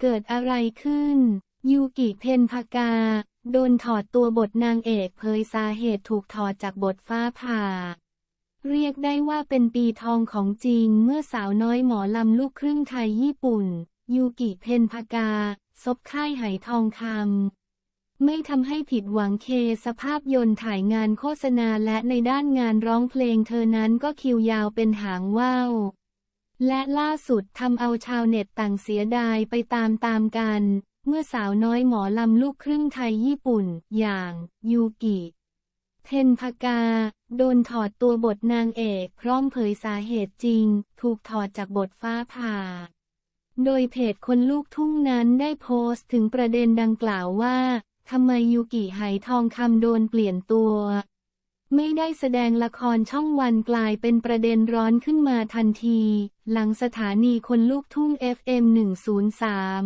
เกิดอะไรขึ้น ยูกิเพนพากา โดนถอดตัวบทนางเอกเผยสาเหตุถูกถอดจากบทฟ้าผ่า เรียกได้ว่าเป็นปีทองของจริงเมื่อสาวน้อยหมอลำลูกครึ่งไทยญี่ปุ่น ยูกิเพนพากา ซบค่ายไหทองคำไม่ทำให้ผิดหวังเคสภาพยนต์ถ่ายงานโฆษณาและในด้านงานร้องเพลงเธอนั้นก็คิวยาวเป็นหางว่าว และล่าสุดทำเอาชาวเน็ตต่างเสียดายไปตามตามกัน เมื่อสาวน้อยหมอลำลูกครึ่งไทยญี่ปุ่น อย่าง ยูกิ เทนพากา โดนถอดตัวบทนางเอกพร้อมเผยสาเหตุจริง ถูกถอดจากบทฟ้าผ่า โดยเพจคนลูกทุ่งนั้นได้โพสต์ถึงประเด็นดังกล่าวว่าทำไมยูกิไหทองคำโดนเปลี่ยนตัว ไม่ได้แสดงละครช่องวันกลายเป็นประเด็นร้อนขึ้นมาทันที หลังสถานีคนลูกทุ่ง FM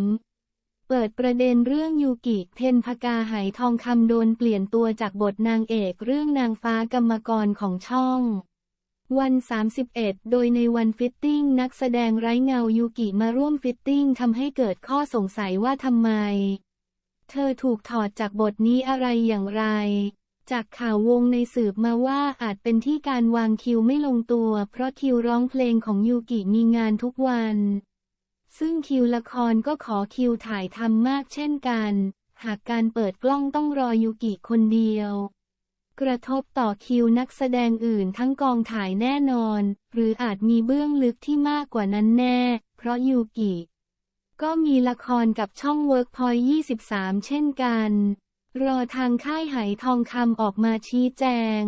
103 เปิดประเด็นเรื่องยูกิเทนพกาไหทองคำโดนเปลี่ยนตัวจากบทนางเอกเรื่องนางฟ้ากรรมกรของช่อง วัน 31 โดยในวันฟิตติ้งนักแสดงไร้เงายูกิมาร่วมฟิตติ้งทำให้เกิดข้อสงสัยว่าทำไม เธอถูกถอดจากบทนี้อะไรอย่างไร จากข่าววงในสืบมาว่าอาจเป็นที่การวางคิวไม่ลงตัว เพราะคิวร้องเพลงของยูกิมีงานทุกวัน ซึ่งคิวละครก็ขอคิวถ่ายทำมากเช่นกัน หากการเปิดกล้องต้องรอยูกิคนเดียว กระทบต่อคิวนักแสดงอื่นทั้งกองถ่ายแน่นอน หรืออาจมีเบื้องลึกที่มากกว่านั้นแน่ เพราะยูกิก็มีละครกับช่อง Workpoint 23 เช่นกัน รอทางค่ายไหทองคำออกมาชี้แจง